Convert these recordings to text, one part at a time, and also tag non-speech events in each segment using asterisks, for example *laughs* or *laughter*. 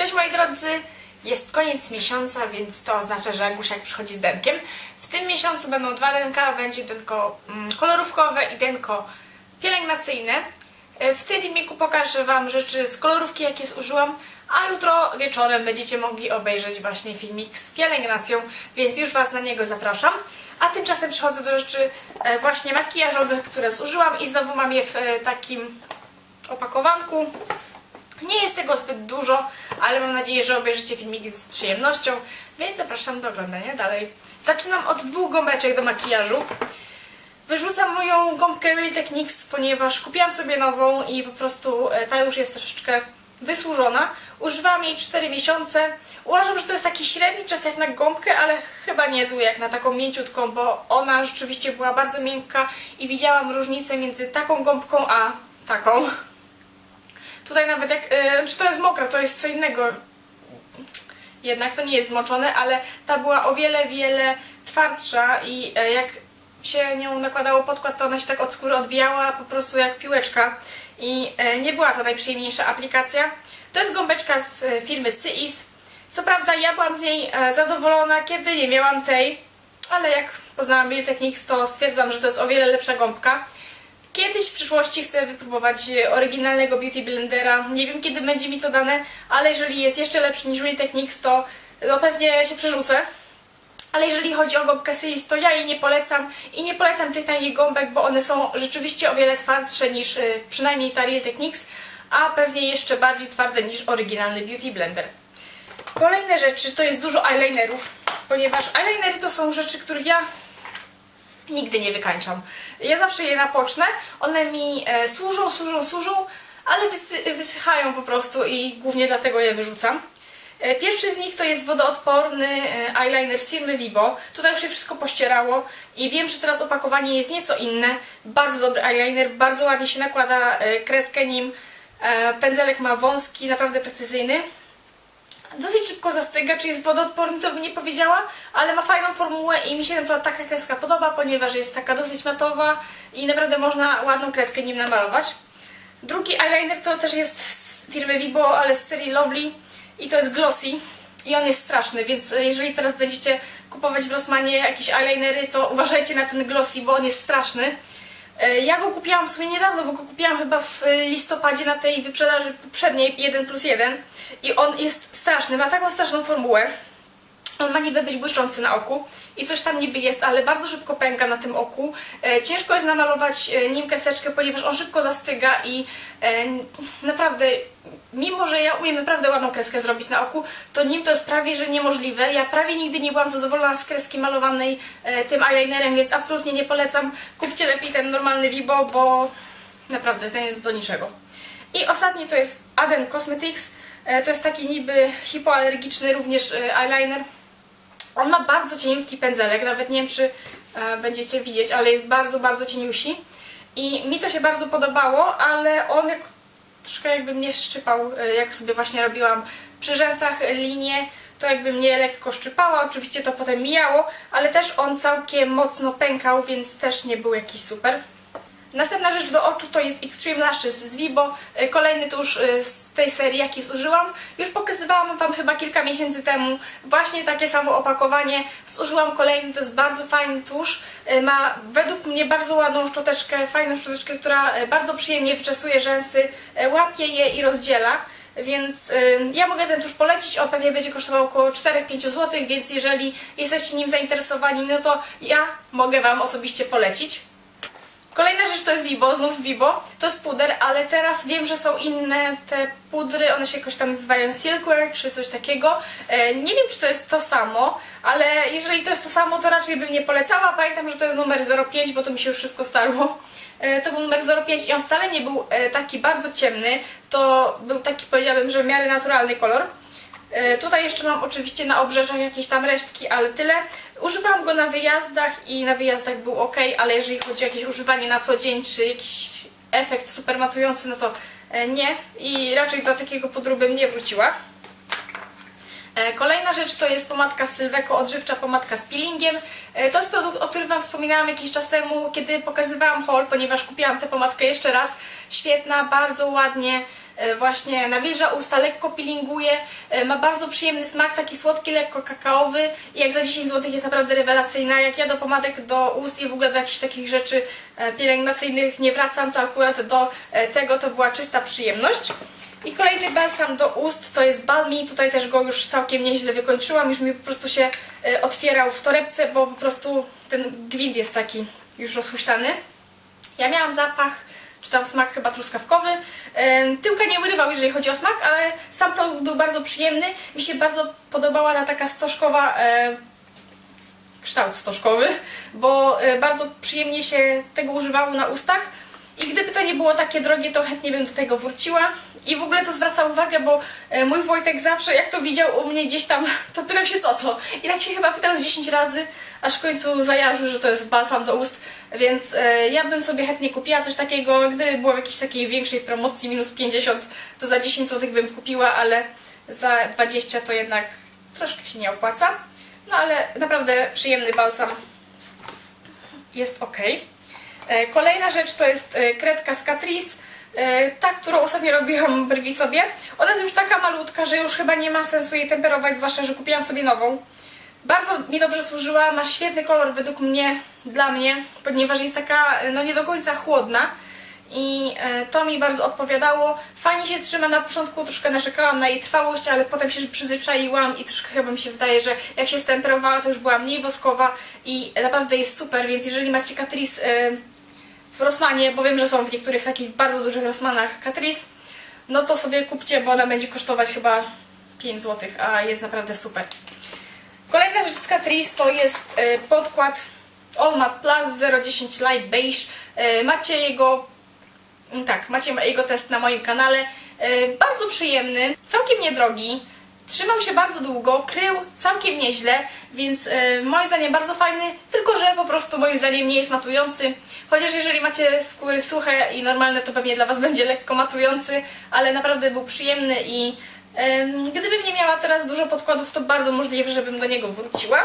Cześć moi drodzy, jest koniec miesiąca, więc to oznacza, że Agusiak przychodzi z denkiem. W tym miesiącu będą dwa denka, będzie denko mm, kolorówkowe i denko pielęgnacyjne. E, W tym filmiku pokażę Wam rzeczy z kolorówki, jakie zużyłam, a jutro wieczorem będziecie mogli obejrzeć właśnie filmik z pielęgnacją, więc już Was na niego zapraszam. A tymczasem przechodzę do rzeczy e, właśnie makijażowych, które zużyłam i znowu mam je w e, takim opakowanku. Nie jest tego zbyt dużo, ale mam nadzieję, że obejrzycie filmiki z przyjemnością, więc zapraszam do oglądania dalej. Zaczynam od dwóch gąbeczek do makijażu. Wyrzucam moją gąbkę Real Techniques, ponieważ kupiłam sobie nową i po prostu e, ta już jest troszeczkę wysłużona. Używałam jej 4 miesiące. Uważam, że to jest taki średni czas jak na gąbkę, ale chyba niezły jak na taką mięciutką, bo ona rzeczywiście była bardzo miękka i widziałam różnicę między taką gąbką a taką. Tutaj nawet jak, e, czy to jest mokra, to jest co innego. Jednak to nie jest zmoczone, ale ta była o wiele, wiele twardsza i e, jak się nią nakładało podkład, to ona się tak od skóry odbijała po prostu jak piłeczka i e, nie była to najprzyjemniejsza aplikacja. To jest gąbeczka z e, firmy Cyis. Co prawda ja byłam z niej e, zadowolona, kiedy nie miałam tej, ale jak poznałam Beauty Techniques, to stwierdzam, że to jest o wiele lepsza gąbka. Kiedyś w przyszłości chcę wypróbować e, oryginalnego Beauty Blendera. Nie wiem kiedy będzie mi to dane, ale jeżeli jest jeszcze lepszy niż Real Techniques, to no pewnie się przerzucę. Ale jeżeli chodzi o gąbkę Silis, to ja jej nie polecam i nie polecam tych tanich gąbek, bo one są rzeczywiście o wiele twardsze niż y, przynajmniej ta Real Techniques, a pewnie jeszcze bardziej twarde niż oryginalny Beauty Blender. Kolejne rzeczy to jest dużo eyelinerów, ponieważ eyelinery to są rzeczy, których ja nigdy nie wykańczam. Ja zawsze je napocznę, one mi e, służą, służą, służą, ale wysy wysychają po prostu i głównie dlatego je wyrzucam. E, Pierwszy z nich to jest wodoodporny e, eyeliner z firmy Vibo. Tutaj już się wszystko pościerało i wiem, że teraz opakowanie jest nieco inne. Bardzo dobry eyeliner, bardzo ładnie się nakłada kreskę nim. Pędzelek ma wąski, naprawdę precyzyjny. Dosyć szybko zastyga, czy jest wodoodporny, to bym nie powiedziała, ale ma fajną formułę i mi się na przykład taka kreska podoba, ponieważ jest taka dosyć matowa i naprawdę można ładną kreskę nim namalować. Drugi eyeliner to też jest z firmy Vibo, ale z serii Lovely i to jest glossy i on jest straszny, więc jeżeli teraz będziecie kupować w Rossmanie jakieś eyelinery, to uważajcie na ten glossy, bo on jest straszny. E, Ja go kupiłam w sumie niedawno, bo go kupiłam chyba w e, listopadzie na tej wyprzedaży poprzedniej 1 plus 1 i on jest straszny, ma taką straszną formułę. On ma niby być błyszczący na oku i coś tam niby jest, ale bardzo szybko pęka na tym oku. E, ciężko jest namalować e, nim kreseczkę, ponieważ on szybko zastyga i e, naprawdę, mimo że ja umiem naprawdę ładną kreskę zrobić na oku, to nim to jest prawie, że niemożliwe. Ja prawie nigdy nie byłam zadowolona z kreski malowanej tym eyelinerem, więc absolutnie nie polecam. Kupcie lepiej ten normalny Vibo, bo naprawdę ten jest do niczego. I ostatni to jest Aden Cosmetics. To jest taki niby hipoalergiczny również eyeliner. On ma bardzo cieniutki pędzelek, nawet nie wiem czy e, będziecie widzieć, ale jest bardzo, bardzo cieniusi. I mi to się bardzo podobało, ale on jak, troszkę jakby mnie szczypał, e, jak sobie właśnie robiłam przy rzęsach linię, to jakby mnie lekko szczypała, oczywiście to potem mijało, ale też on całkiem mocno pękał, więc też nie był jakiś super. Następna rzecz do oczu to jest Extreme Lashes z Vibo. Y, Kolejny tusz y, z tej serii, jaki zużyłam. Już pokazywałam Wam chyba kilka miesięcy temu właśnie takie samo opakowanie. Zużyłam kolejny, to jest bardzo fajny tusz. Y, Ma według mnie bardzo ładną szczoteczkę, fajną szczoteczkę, która bardzo przyjemnie wyczesuje rzęsy, łapie je i rozdziela. Więc ja mogę ten tusz polecić, on pewnie będzie kosztował około 4-5 zł, więc jeżeli jesteście nim zainteresowani, no to ja mogę Wam osobiście polecić. Kolejna rzecz to jest Vibo, znów Vibo. To jest puder, ale teraz wiem, że są inne te pudry, one się jakoś tam nazywają Silkwear czy coś takiego. E, nie wiem, czy to jest to samo, ale jeżeli to jest to samo, to raczej bym nie polecała. Pamiętam, że to jest numer 05, bo to mi się już wszystko starło. E, to był numer 05 i on wcale nie był e, taki bardzo ciemny. To był taki, powiedziałabym, że w miarę naturalny kolor. E, Tutaj jeszcze mam oczywiście na obrzeżach jakieś tam resztki, ale tyle. Używałam go na wyjazdach i na wyjazdach był ok, ale jeżeli chodzi o jakieś używanie na co dzień, czy jakiś efekt super matujący, no to e, nie. I raczej do takiego pudru bym nie wróciła. E, Kolejna rzecz to jest pomadka z Sylweko, odżywcza pomadka z peelingiem. E, To jest produkt, o którym Wam wspominałam jakiś czas temu, kiedy pokazywałam haul, ponieważ kupiłam tę pomadkę jeszcze raz. Świetna, bardzo ładnie e, właśnie nawilża usta, lekko peelinguje, ma bardzo przyjemny smak, taki słodki, lekko kakaowy i jak za 10 zł jest naprawdę rewelacyjna. Jak ja do pomadek, do ust i w ogóle do jakichś takich rzeczy pielęgnacyjnych nie wracam, to akurat do tego to była czysta przyjemność. I kolejny balsam do ust to jest Balmi. Tutaj też go już całkiem nieźle wykończyłam. Już mi po prostu się e, otwierał w torebce, bo po prostu ten gwint jest taki już rozhuśtany. Ja miałam zapach, czy tam smak chyba truskawkowy. E, Tyłka nie urywał, jeżeli chodzi o smak, ale sam produkt był bardzo przyjemny. Mi się bardzo podobała ta taka stożkowa e, kształt stożkowy, bo bardzo przyjemnie się tego używało na ustach. I gdyby to nie było takie drogie, to chętnie bym do tego wróciła. I w ogóle to zwraca uwagę, bo e, mój Wojtek zawsze, jak to widział u mnie gdzieś tam, *laughs* to pytał się co to. I tak się chyba pytał z 10 razy, aż w końcu zajarzył, że to jest balsam do ust. Więc e, ja bym sobie chętnie kupiła coś takiego, gdyby było w jakiejś takiej większej promocji, minus 50, to za 10 zł bym kupiła, ale za 20 to jednak troszkę się nie opłaca. No ale naprawdę przyjemny balsam jest ok. E, Kolejna rzecz to jest e, kredka z Catrice. E, Ta, którą ostatnio robiłam brwi sobie. Ona jest już taka malutka, że już chyba nie ma sensu jej temperować, zwłaszcza, że kupiłam sobie nową. Bardzo mi dobrze służyła, ma świetny kolor według mnie, dla mnie, ponieważ jest taka no nie do końca chłodna i to mi bardzo odpowiadało. Fajnie się trzyma, na początku troszkę narzekałam na jej trwałość, ale potem się przyzwyczaiłam i troszkę chyba mi się wydaje, że jak się stemperowała, to już była mniej woskowa i naprawdę jest super, więc jeżeli macie Catrice w Rossmanie, bo wiem, że są w niektórych takich bardzo dużych Rossmanach Catrice, no to sobie kupcie, bo ona będzie kosztować chyba 5 zł, a jest naprawdę super. Kolejna rzecz z Catrice to jest e, podkład All Matte Plus 010 Light Beige. E, Macie jego mm, tak, macie jego test na moim kanale. E, Bardzo przyjemny, całkiem niedrogi. Trzymał się bardzo długo, krył całkiem nieźle, więc e, moim zdaniem bardzo fajny, tylko że po prostu moim zdaniem nie jest matujący. Chociaż jeżeli macie skóry suche i normalne, to pewnie dla Was *laughs* będzie lekko matujący, ale naprawdę był przyjemny i gdybym nie miała teraz dużo podkładów, to bardzo możliwe, żebym do niego wróciła.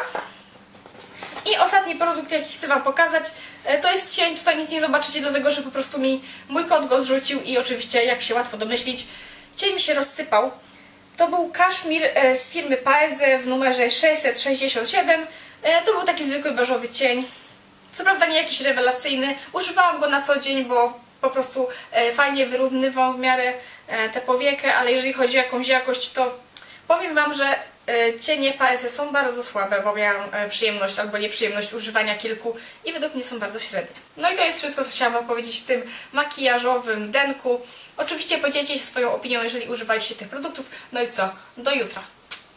I ostatni produkt, jaki chcę Wam pokazać, e, to jest cień. Tutaj nic nie zobaczycie, dlatego że po prostu mi mój kot go zrzucił i oczywiście, jak się łatwo domyślić, cień mi się rozsypał. To był kaszmir e, z firmy Paeze w numerze 667. E, To był taki zwykły beżowy cień. Co prawda nie jakiś rewelacyjny. Używałam go na co dzień, bo po prostu e, fajnie wyrównywał w miarę tę powiekę, ale jeżeli chodzi o jakąś jakość, to powiem Wam, że cienie Paeze są bardzo słabe, bo miałam przyjemność albo nieprzyjemność używania kilku i według mnie są bardzo średnie. No i to jest wszystko, co chciałam Wam powiedzieć w tym makijażowym denku. Oczywiście podzielcie się swoją opinią, jeżeli używaliście tych produktów. No i co? Do jutra.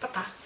Pa, pa.